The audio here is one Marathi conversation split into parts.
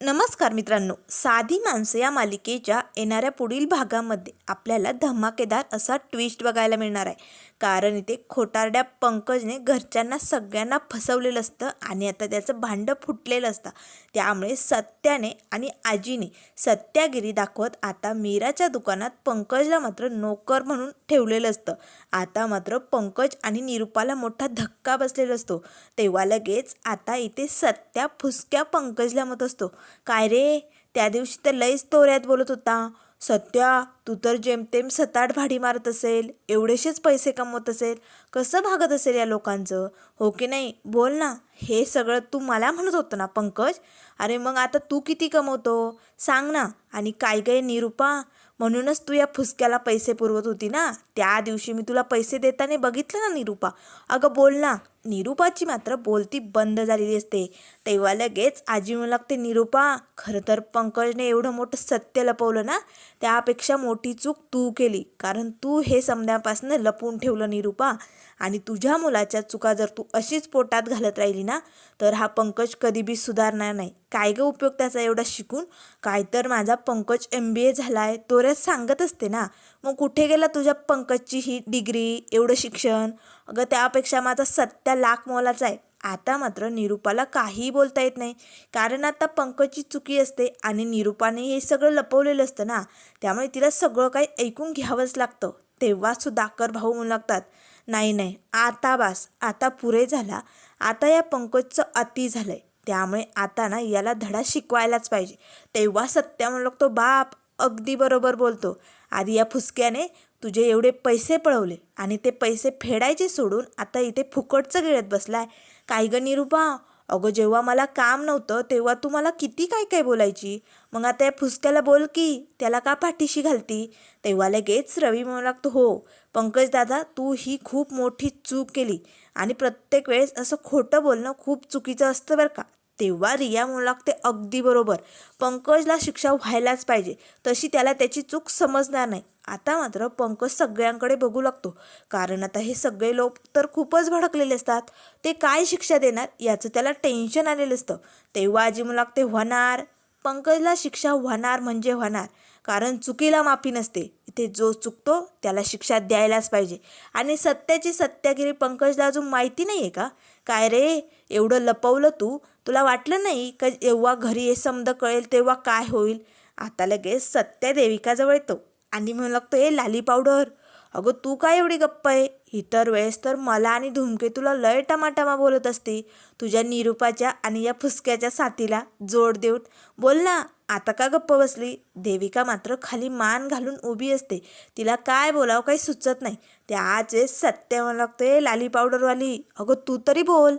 नमस्कार मित्रांनो. साधी माणसं या मालिकेच्या येणाऱ्या पुढील भागामध्ये आपल्याला धमाकेदार असा ट्विस्ट बघायला मिळणार आहे. कारण इथे खोटारड्या पंकजने घरच्यांना सगळ्यांना फसवलेलं असतं आणि आता त्याचं भांडं फुटलेलं असतं. त्यामुळे सत्याने आणि आजीने सत्यागिरी दाखवत आता मीराच्या दुकानात पंकजला मात्र नोकर म्हणून ठेवलेलं असतं. आता मात्र पंकज आणि निरुपाला मोठा धक्का बसलेला असतो. तेव्हा लगेच आता इथे सत्या फुसक्या पंकजला मत असतो. काय रे? त्या दिवशी तर लईच तोऱ्यात बोलत होता. सत्या तू तर जेमतेम सताट भाडी मारत असेल एवढेसेच पैसे कमवत असेल. कसं भागत असेल या लोकांचं? हो की नाही? बोल ना. हे सगळं तू मला म्हणत होतं ना पंकज? अरे मग आता तू किती कमवतो? सांग ना. आणि काय काय निरुपा? म्हणूनच तू या फुसक्याला पैसे पुरवत होती ना. त्या दिवशी मी तुला पैसे देताना बघितलं ना निरुपा? अगं बोल ना. निरुपाची मात्र बोलती बंद झालेली असते. तेव्हा लगेच आजी म्हणू लागते निरुपा खरं तर पंकजने एवढं मोठं सत्य लपवलं ना त्यापेक्षा मोठी चूक तू केली. कारण तू हे समजण्यापासून लपवून ठेवलं निरुपा. आणि तुझ्या मुलाच्या चुका जर तू अशीच पोटात घालत राहिली ना तर हा पंकज कधी बी सुधारणार नाही. काय गं उपयोग त्याचा एवढा शिकून? काय तर माझा पंकज एम बी ए झाला आहे तोऱ्यात सांगत असते ना मग कुठे गेला तुझ्या पंकजची ही डिग्री एवढं शिक्षण? अगं त्यापेक्षा माझा सत्या लाख मोलाचा आहे. आता मात्र निरुपाला काहीही बोलता येत नाही. कारण आता पंकजची चुकी असते आणि निरुपाने हे सगळं लपवलेलं असतं ना त्यामुळे तिला सगळं काही ऐकून घ्यावंच लागतं. तेव्हा सुधाकर भाऊ म्हणू लागतात नाही नाही. आता बास. आता पुरे झाला. आता या पंकजचं अति झालं आहे त्यामुळे आता ना याला धडा शिकवायलाच पाहिजे. तेव्हा सत्या म्हणू लागतो बाप अगदी बरोबर बोलतो. आधी या फुसक्याने तुझे एवढे पैसे पळवले आणि ते पैसे फेडायचे सोडून आता इथे फुकटचं गिळत बसलाय. काय ग निरुपा अगं जेव्हा मला काम नव्हतं तेव्हा तू मला किती काय काय बोलायची? मग आता या फुसक्याला बोल की त्याला का पाठीशी घालती? तेव्हा लगेच रवी म्हणू लागतो हो पंकज दादा तू ही खूप मोठी चूक केली आणि प्रत्येक वेळेस असं खोटं बोलणं खूप चुकीचं असतं बरं का. तेव्हा रिया म्हणू लागते अगदी बरोबर. पंकजला शिक्षा व्हायलाच पाहिजे. तशी त्याला त्याची चूक समजणार नाही. आता मात्र पंकज सगळ्यांकडे बघू लागतो. कारण आता हे सगळे लोक तर खूपच भडकलेले असतात. ते काय शिक्षा देणार याचं त्याला टेन्शन आलेलं असतं. तेव्हा आजी मुलाक ते होणार. पंकजला शिक्षा होणार म्हणजे होणार. कारण चुकीला माफी नसते. इथे जो चुकतो त्याला शिक्षा द्यायलाच पाहिजे. आणि सत्याची सत्यागिरी पंकजला अजून माहिती नाही आहे का? काय रे? एवढं लपवलं तू? तुला वाटलं नाही का जेव्हा घरी हे समद कळेल तेव्हा काय होईल? आता लगेच सत्या देविकाजवळ येतो. आणि म्हणू लागतो ए लाली पावडर. अगं तू काय एवढी गप्प आहे? इतर वेळेस तर मला आणि धूमकेतूला लय टमाटमा बोलत असते. तुझ्या निरूपाच्या आणि या फुसक्याच्या साथीला जोड देऊन बोल ना आता का गप्प बसली? देविका मात्र खाली मान घालून उभी असते. तिला काय बोलावं काही सुचत नाही. त्याच वेळेस सत्य म्हणू ए लाली पावडरवाली. अगं तू तरी बोल.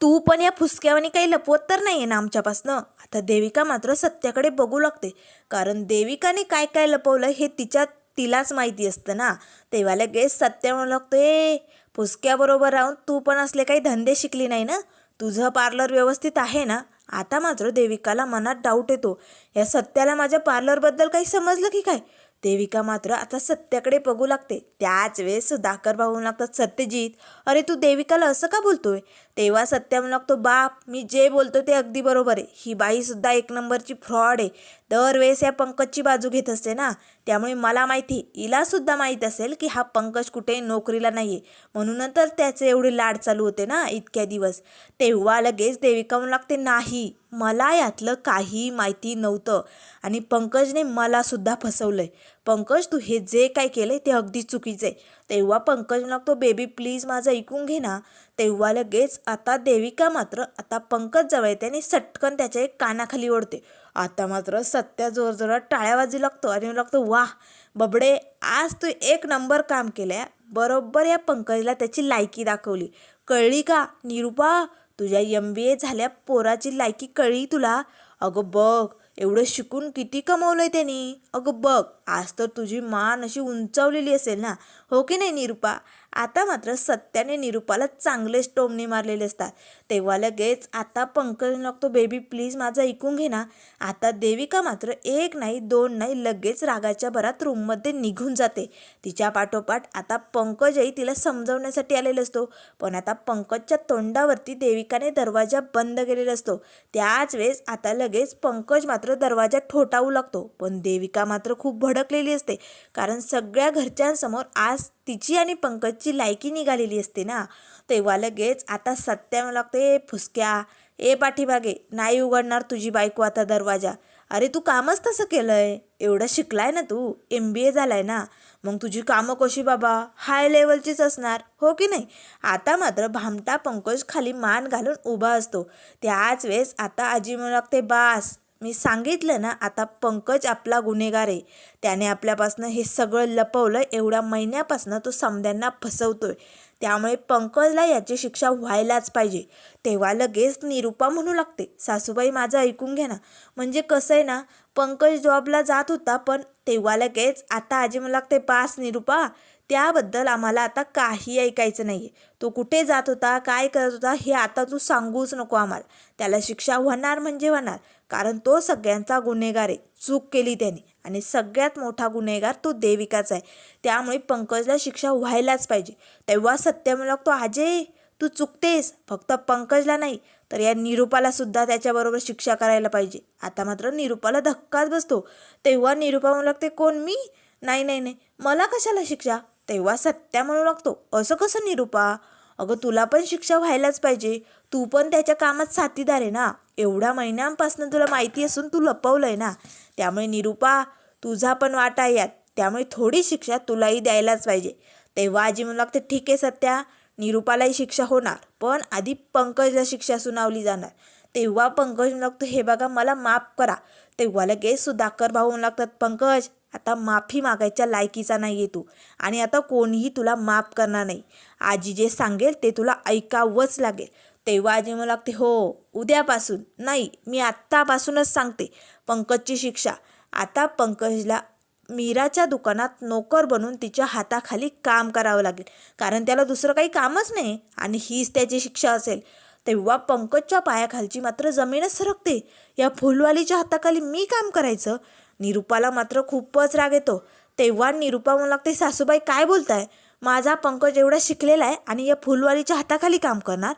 तू पण या फुसक्यावानी काही लपवत तर नाही आहे ना आमच्यापासनं. आता देविका मात्र सत्याकडे बघू लागते. कारण देविकाने काय काय लपवलं हे तिच्या तिलाच माहिती असतं ना. तेव्हा लगेच सत्य म्हणू लागतो ए फुसक्याबरोबर राहून तू पण असले काही धंदे शिकली नाही ना? तुझं पार्लर व्यवस्थित आहे ना? आता मात्र देविकाला मनात डाऊट येतो. या सत्याला माझ्या पार्लरबद्दल काही समजलं की काय? देविका मात्र आता सत्याकडे बघू लागते. त्याच वेळेस सुधाकर भाऊ लागतात सत्यजित अरे तू देविकाला असं का बोलतोय? तेव्हा सत्या लागतो बाप मी जे बोलतो ते अगदी बरोबर आहे. ही बाईसुद्धा एक नंबरची फ्रॉड आहे. दरवेळेस या पंकजची बाजू घेत असते ना त्यामुळे मला माहिती हिलासुद्धा माहीत असेल की हा पंकज कुठे नोकरीला नाही आहे म्हणून तर त्याचे एवढे लाड चालू होते ना इतक्या दिवस. तेव्हा लगेच देविका म्हणू लागते नाही मला यातलं काही माहिती नव्हतं. आणि पंकजने मलासुद्धा फसवलं आहे पंकज तू हे जे काय केलं ते अगदी चुकीचं आहे. तेव्हा पंकज लागतो बेबी प्लीज माझं ऐकून घे ना. तेव्हा लगेच आता देविका मात्र आता पंकज जवळ येते आणि सटकन त्याच्या एक कानाखाली ओढते. आता मात्र सत्या जोरजोरात टाळ्या वाजू लागतो आणि लागतो वाह बबडे आज तू एक नंबर काम केलं बरोबर या पंकजला त्याची लायकी दाखवली. कळली का? निरुपा तुझ्या एम बी ए झाल्या पोराची लायकी कळली तुला? अगं बघ एवढं शिकून किती कमवलं आहे त्यांनी? अगं बघ आज तर तुझी मान अशी उंचावलेली असेल ना? हो की नाही निरुपा? आता मात्र सत्याने निरूपाला चांगलेच टोमणे मारलेले असतात. तेव्हा लगेच आता पंकज लागतो बेबी प्लीज माझं ऐकून घे ना. आता देविका मात्र एक नाही दोन नाही लगेच रागाच्या भरात रूममध्ये निघून जाते. तिच्या पाठोपाठ आता पंकजही तिला समजवण्यासाठी आलेला असतो. पण आता पंकजच्या तोंडावरती देविकाने दरवाजा बंद केलेला असतो. त्याच वेळेस आता लगेच पंकज मात्र दरवाजा ठोठावू लागतो. पण देविका मात्र खूप भडकलेली असते. कारण सगळ्या घरच्यांसमोर आज तिची आणि पंकज शेवटची लायकी निघालेली असते ना. तेव्हा लगेच आता सत्या लागते फुसक्या. ए पाठीमागे. नाही उघडणार तुझी बायको आता दरवाजा. अरे तू कामच तसं केलंय. एवढं शिकलाय ना तू. एम बी ए झालाय ना. मग तुझी कामं कशी बाबा? हाय लेवलचीच असणार. हो की नाही? आता मात्र भामटा पंकज खाली मान घालून उभा असतो. त्याच वेळेस आता आजी म्हणू लागते बास. मी सांगितलं ना आता पंकज आपला गुन्हेगार आहे. त्याने आपल्यापासनं हे सगळं लपवलं एवढ्या महिन्यापासनं तो समद्यांना फसवतोय. त्यामुळे पंकजला याची शिक्षा व्हायलाच पाहिजे. तेव्हा लगेच निरूपा म्हणू लागते सासूबाई माझं ऐकून घ्या ना. म्हणजे कसं आहे ना पंकज जॉबला जात होता पण तेव्हा लगेच आता आजी मला लागते पास निरूपा त्याबद्दल आम्हाला आता काही ऐकायचं नाही आहे तो कुठे जात होता काय करत होता हे आता तू सांगूच नको आम्हाला. त्याला शिक्षा होणार म्हणजे होणार. कारण तो सगळ्यांचा गुन्हेगार आहे. चूक केली त्याने. आणि सगळ्यात मोठा गुन्हेगार तो देविकाचा आहे. त्यामुळे पंकजला शिक्षा व्हायलाच पाहिजे. तेव्हा सत्य तो अजय तू चुकतेस. फक्त पंकजला नाही तर या निरूपाला सुद्धा त्याच्याबरोबर शिक्षा करायला पाहिजे. आता मात्र निरूपाला धक्काच बसतो. तेव्हा निरूपा म्हणू लागते कोण मी? नाही नाही नाही. मला कशाला शिक्षा? तेव्हा सत्या म्हणू लागतो असं कसं निरूपा? अगं तुला पण शिक्षा व्हायलाच पाहिजे. तू पण त्याच्या कामात साथीदार आहे ना. एवढ्या महिन्यांपासून तुला माहिती असून तू लपवलंय ना. त्यामुळे निरूपा तुझा पण वाटा आहे यात. त्यामुळे थोडी शिक्षा तुलाही द्यायलाच पाहिजे. तेव्हा आजी म्हणू लागते ठीक आहे सत्या निरूपालाही शिक्षा होणार पण आधी पंकजला शिक्षा सुनावली जाणार. तेव्हा पंकज म्हणू लागतो हे बघा मला माफ करा. तेव्हा लगेच सुधाकर भाऊ म्हणू लागतात पंकज आता माफी मागायच्या लायकीचा नाही आहे तू आणि आता कोणीही तुला माफ करणार नाही. आजी जे सांगेल ते तुला ऐकावंच लागेल. तेव्हा आजी मला लागते हो उद्यापासून. नाही मी आत्तापासूनच सांगते पंकजची शिक्षा. आता पंकजला मीराच्या दुकानात नोकर बनून तिच्या हाताखाली काम करावं लागेल. कारण त्याला दुसरं काही कामच नाही आणि हीच त्याची शिक्षा असेल. तेव्हा पंकजच्या पायाखालची मात्र जमीनच सरकते. या फुलवालीच्या हाताखाली मी काम करायचं? निरूपाला मात्र खूपच राग येतो. तेव्हा निरूपा म्हणू लागते सासूबाई काय बोलताय? माझा पंकज एवढा शिकलेला आहे आणि या फुलवालीच्या हाताखाली काम करणार?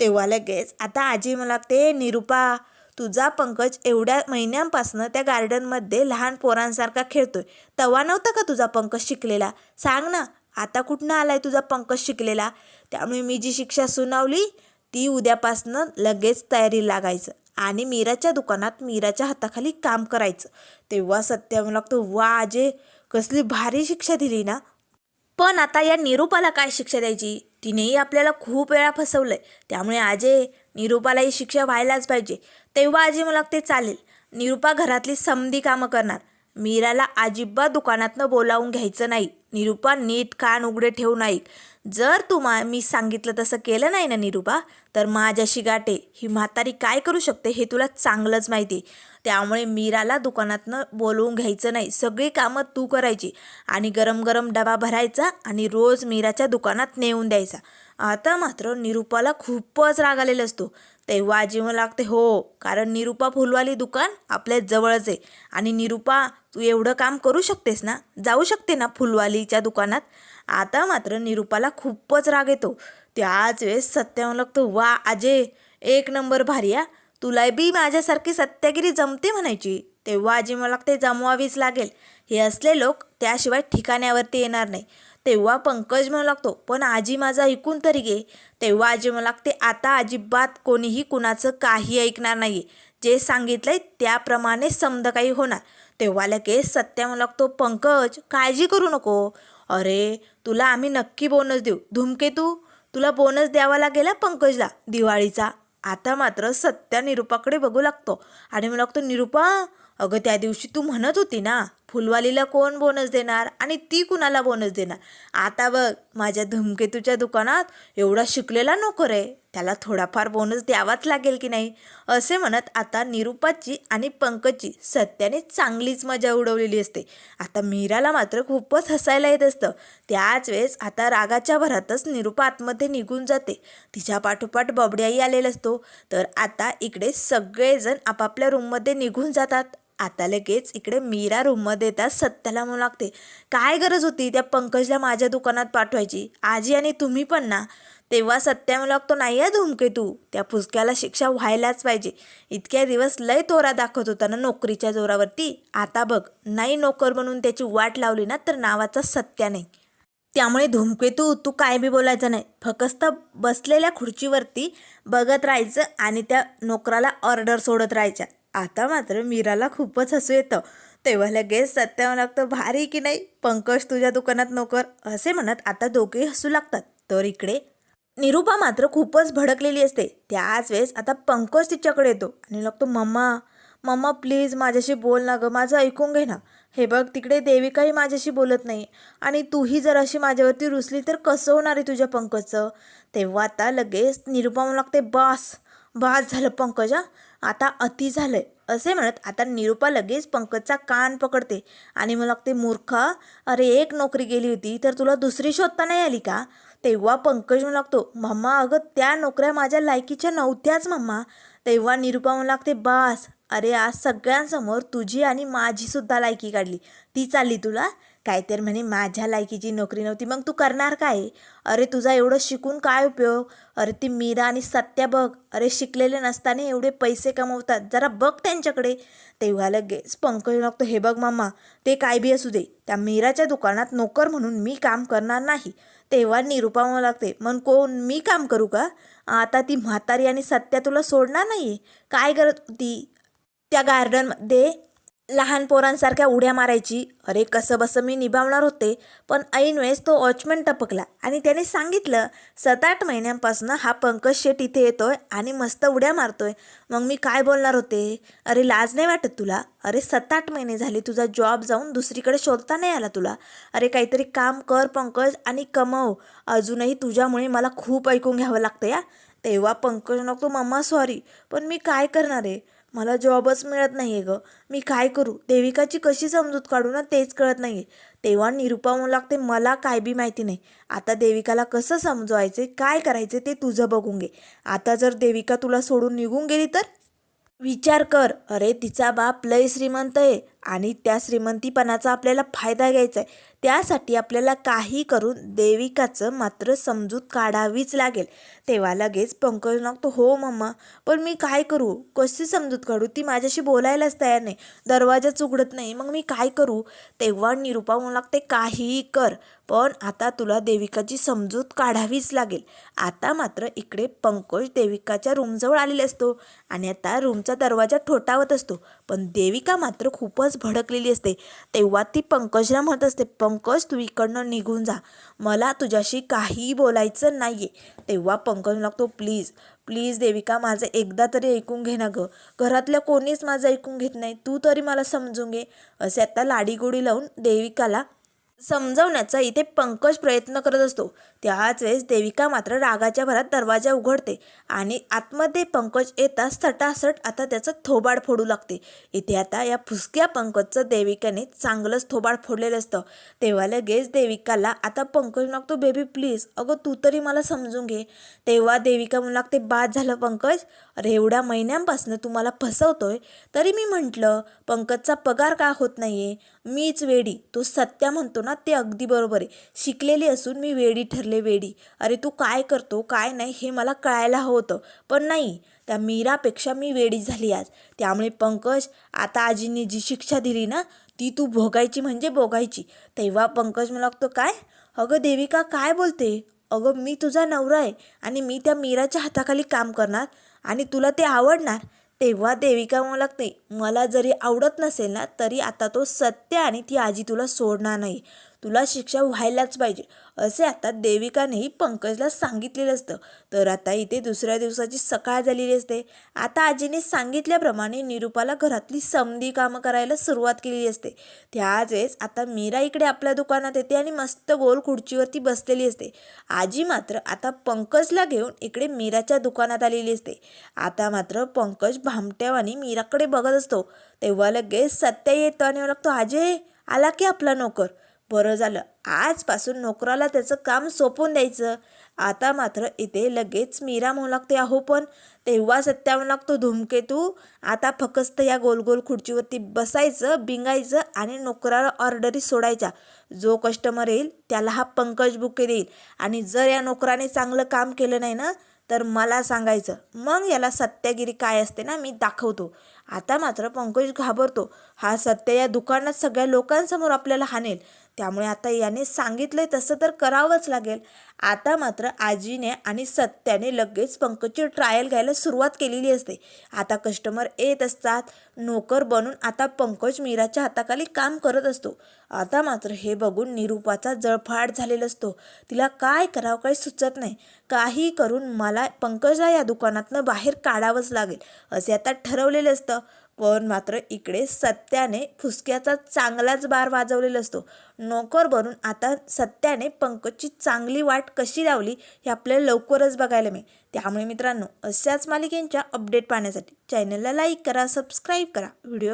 तेव्हा लगेच आता आजी मला लागते निरूपा तुझा पंकज एवढ्या महिन्यांपासनं त्या गार्डनमध्ये लहान पोरांसारखा खेळतोय. तवा नव्हता का तुझा पंकज शिकलेला? सांग ना आता कुठनं आलाय तुझा पंकज शिकलेला? त्यामुळे मी जी शिक्षा सुनावली ती उद्यापासनं लगेच तयारी लागायचं आणि मीराच्या दुकानात मीराच्या हाताखाली काम करायचं. तेव्हा सत्य मला लागतो वा आजे कसली भारी शिक्षा दिली ना. पण आता या निरूपाला काय शिक्षा द्यायची? तिनेही आपल्याला खूप वेळा फसवलंय. त्यामुळे आजे निरूपालाही शिक्षा व्हायलाच पाहिजे. तेव्हा आजी मला ते चालेल. निरूपा घरातली समधी कामं करणार. मीराला अजिबात दुकानातनं बोलावून घ्यायचं नाही. निरूपा नीट कान उघडे ठेवून ऐक. जर तू मा मी सांगितलं तसं केलं नाही ना निरूपा तर माझ्याशी गाठे. ही म्हातारी काय करू शकते हे तुला चांगलंच माहिती. त्यामुळे मीराला दुकानातनं बोलवून घ्यायचं नाही. सगळी कामं तू करायची. आणि गरम गरम डबा भरायचा आणि रोज मीराच्या दुकानात नेऊन द्यायचा. आता मात्र निरूपाला खूपच राग आलेला असतो. तेव्हा आजी लागते. हो कारण निरुपा फुलवाली दुकान आपल्या जवळच आहे. आणि निरुपा तू एवढं काम करू शकतेस ना? जाऊ शकते ना फुलवालीच्या दुकानात? आता मात्र निरुपाला खूपच राग येतो. त्याच वेळेस सत्या मला लागतो वा आजे एक नंबर भारी या तुला बी माझ्यासारखी सत्यागिरी जमते म्हणायची. तेव्हा आजी मला लागते जमवावीच लागेल. हे असले लोक त्याशिवाय ठिकाण्यावरती येणार नाही. तेव्हा पंकज म्हणू लागतो पण आजी माझा ऐकून तरी घे. तेव्हा आजी म्हणू लागते आता अजिबात कोणीही कुणाचं काही ऐकणार नाही जे सांगितलंय त्याप्रमाणे समद काही होणार. तेव्हा लगेच सत्या म्हणू लागतो पंकज काळजी करू नको. अरे तुला आम्ही नक्की बोनस देऊ. धूमकेतू तुला बोनस द्यावा लागेल पंकजला दिवाळीचा. आता मात्र सत्या निरूपाकडे बघू लागतो. आणि म्हणू लागतो निरूपा अगं त्या दिवशी तू म्हणत होती ना फुलवालीला कोण बोनस देणार आणि ती कुणाला बोनस देणार? आता बघ माझ्या धूमकेतूच्या दुकानात एवढा शिकलेला नोकर आहे. त्याला थोडाफार बोनस द्यावाच लागेल की नाही? असे म्हणत आता निरुपाची आणि पंकजची सत्याने चांगलीच मजा उडवलेली असते. आता मीराला मात्र खूपच हसायला येत असतं. त्याच वेळेस आता रागाच्या भरातच निरुपा आतमध्ये निघून जाते. तिच्या पाठोपाठ बबड्याही आलेला असतो. तर आता इकडे सगळेजण आपापल्या रूममध्ये निघून जातात. आता लगेच इकडे मीरा रूममध्ये येतात सत्याला म्हणू लागते काय गरज होती त्या पंकजला माझ्या दुकानात पाठवायची? आजी आणि तुम्ही पण ना. तेव्हा सत्या म्हणू लागतो नाही आहे धुमके तू. त्या फुसक्याला शिक्षा व्हायलाच पाहिजे. इतक्या दिवस लय तोरा दाखवत होता ना नोकरीच्या जोरावरती. आता बघ नाही नोकर म्हणून त्याची वाट लावली ना तर नावाचा सत्या नाही. त्यामुळे धूमकेतू तू काय बी बोलायचं नाही. फक्त बसलेल्या खुर्चीवरती बघत राहायचं आणि त्या नोकराला ऑर्डर सोडत राहायच्या. आता मात्र मीराला खूपच हसू येतं. तेव्हा लगेच सत्यावर लागतं भारी की नाही? पंकज तुझ्या दुकानात नोकर. असे म्हणत आता दोघेही हसू लागतात. तर इकडे निरुपा मात्र खूपच भडकलेली असते. त्याच वेळेस आता पंकज तिच्याकडे येतो. आणि लागतो मम्मा मम्मा प्लीज माझ्याशी बोल ना गं माझं ऐकून घे ना. हे बघ तिकडे देविकाही माझ्याशी बोलत नाही. आणि तूही जर अशी माझ्यावरती रुसली तर कसं होणार आहे तुझ्या पंकजचं? तेव्हा आता लगेच निरुपा म्हणू लागते बास बास झालं पंकज हां. आता अति झालं आहे असे म्हणत आता निरुपा लगेच पंकजचा कान पकडते आणि मला लागते मूर्खा अरे एक नोकरी गेली होती तर तुला दुसरी शोधता नाही आली का? तेव्हा पंकज म्हणू लागतो मम्मा अगं त्या नोकऱ्या माझ्या लायकीच्या नव्हत्याच मम्मा. तेव्हा निरुपा म्हणू लागते बास अरे आज सगळ्यांसमोर तुझी आणि माझीसुद्धा लायकी काढली. ती चालली तुला? काय तर म्हणे माझ्या लायकीची नोकरी नव्हती मग तू करणार काय? अरे तुझा एवढं शिकून काय उपयोग? अरे ती मीरा आणि सत्या बघ. अरे शिकलेले नसताना एवढे पैसे कमवतात. जरा बघ त्यांच्याकडे. तेव्हा लगेच पंकज लागतो. हे बघ मामा ते काय बी असू दे. त्या मीराच्या दुकानात नोकर म्हणून मी काम करणार नाही. तेव्हा निरुपा म्हणू लागते मग कोण? मी काम करू का? आता ती म्हातारी आणि सत्या तुला सोडणार नाही काय करत होती त्या गार्डनमध्ये लहान पोरांसारख्या उड्या मारायची अरे कसं बसं मी निभावणार होते. पण ऐन वेळेस तो वॉचमॅन टपकला आणि त्याने सांगितलं सात आठ महिन्यांपासून हा पंकज शेट इथे येतोय आणि मस्त उड्या मारतोय. मग मी काय बोलणार होते? अरे लाज नाही वाटत तुला? अरे सात आठ महिने झाले तुझा जॉब जाऊन दुसरीकडे शोधता नाही आला तुला? अरे काहीतरी काम कर पंकज आणि कमव. अजूनही तुझ्यामुळे मला खूप ऐकून घ्यावं लागतं या. तेव्हा पंकज नको मम्मा सॉरी पण मी काय करणार आहे? मला जॉबच मिळत नाही आहे गं. मी काय करू? देविकाची कशी समजूत काढू ना तेच कळत नाही आहे तेव्हा निरुपा म्हणू लागते मला काय बी माहिती नाही. आता देविकाला कसं समजवायचे काय करायचे ते तुझं बघून घे. आता जर देविका तुला सोडून निघून गेली तर? विचार कर. अरे तिचा बाप लय श्रीमंत आहे. आणि त्या श्रीमंतीपणाचा आपल्याला फायदा घ्यायचा आहे. त्यासाठी आपल्याला काही करून देविकाचं मात्र समजूत काढावीच लागेल. तेव्हा लगेच पंकज लागतो हो मम्मा पण मी काय करू? कशी समजूत काढू? ती माझ्याशी बोलायलाच तयार नाही. दरवाजाच उघडत नाही. मग मी काय करू? तेव्हा निरुपा म्हणू लागते काहीही कर पण आता तुला देविकाची समजूत काढावीच लागेल. आता मात्र इकडे पंकज देविकाच्या रूमजवळ आलेला असतो आणि आता रूमचा दरवाजा ठोठावत असतो. पण देविका मात्र खूपच भडकलेली असते. तेव्हा ती पंकजला म्हणत असते पंकज तू इकडनं निघून जा. मला तुझ्याशी काहीही बोलायचं नाही आहे तेव्हा पंकज लागतो प्लीज प्लीज देविका माझं एकदा तरी ऐकून घे ना गं. घरातल्या कोणीच माझं ऐकून घेत नाही. तू तरी मला समजून घे. असे आता लाडीगोडी लावून देविकाला समजवण्याचा इथे पंकज प्रयत्न करत असतो. त्याच वेळेस देविका मात्र रागाच्या भरात दरवाजा उघडते आणि आतमध्ये पंकज येताच सटासट आता त्याचं थोबाड फोडू लागते. इथे आता या फुसक्या पंकजचं देविकाने चांगलंच थोबाड फोडलेलं असतं. तेव्हा लगेच देविकाला आता पंकज मागतो बेबी प्लीज अगं तू तरी मला समजून घे. तेव्हा देविका म्हणू लागते बाद झालं पंकज अरे एवढ्या महिन्यांपासून तू मला फसवतोय तरी मी म्हटलं पंकजचा पगार का होत नाहीये? मीच वेडी तो सत्या म्हणतो ना ते अगदी बरोबर आहे. शिकलेली असून मी वेडी ठरले वेडी. अरे तू काय करतो काय नाही हे मला कळायला हवं होतं. पण नाही त्या मीरापेक्षा मी वेडी झाली आज. त्यामुळे पंकज आता आजींनी जी शिक्षा दिली ना ती तू भोगायची म्हणजे भोगायची. तेव्हा पंकज मला लागतो काय? अगं देविका काय बोलते? अगं मी तुझा नवरा आहे आणि मी त्या मीराच्या हाताखाली काम करणार आणि तुला ते आवडणार. तेव्हा देविका म्हणू लागते मला जरी आवडत नसेल ना तरी आता तो सत्य आणि ती आजी तुला सोडणार नाही. तुला शिक्षा व्हायलाच पाहिजे. असे आता देविकानेही पंकजला सांगितलेलं असतं. तर आता इथे दुसऱ्या दिवसाची सकाळ झालेली असते. आता आजीने सांगितल्याप्रमाणे निरूपाला घरातली समधी कामं करायला सुरुवात केलेली असते. त्याच वेळेस आता मीरा इकडे आपल्या दुकानात येते आणि मस्त गोल खुर्चीवरती बसलेली असते. आजी मात्र आता पंकजला घेऊन इकडे मीराच्या दुकानात आलेली असते. आता मात्र पंकज भामट्यावानी मीराकडे बघत असतो. तेव्हा लगेच सत्य येतो आणि म्हणतो आजे आला की आपला नोकर? बरं झालं. आजपासून नोकराला त्याचं काम सोपवून द्यायचं. आता मात्र इथे लगेच मीरा म्हणू लागते अहो पण तेव्हा सत्या म्हणू लागतो धूमकेतू आता फक्त या गोल गोल खुर्चीवरती बसायचं बिंगायचं आणि नोकराला ऑर्डरी सोडायच्या. जो कस्टमर येईल त्याला हा पंकज बुके देईल. आणि जर या नोकराने चांगलं काम केलं नाही ना तर मला सांगायचं. मग याला सत्यागिरी काय असते ना मी दाखवतो. आता मात्र पंकज घाबरतो. हा सत्य या दुकानात सगळ्या लोकांसमोर आपल्याला हानेल त्यामुळे आता याने सांगितलंय तसं तर करावंच लागेल. आता मात्र आजीने आणि सत्याने लगेच पंकजची ट्रायल घ्यायला सुरुवात केलेली असते. आता कस्टमर येत असतात. नोकर बनून आता पंकज मीराच्या हाताखाली काम करत असतो. आता मात्र हे बघून निरूपाचा जळफाट झालेला असतो. तिला काय करावं काही सुचत नाही. काही करून मला पंकजला या दुकानातनं बाहेर काढावंच लागेल असे आता ठरवलेलं असतं. पण मात्र इकडे सत्याने फुसक्याचा चांगलाच बार वाजवलेला असतो. नोकर बनून आता सत्याने पंकजची चांगली वाट कशी लावली हे आपल्याला लवकरच बघायला मिळेल. त्यामुळे मित्रांनो अशाच मालिकेंच्या अपडेट पाहण्यासाठी चॅनलला लाईक करा सबस्क्राईब करा. व्हिडिओ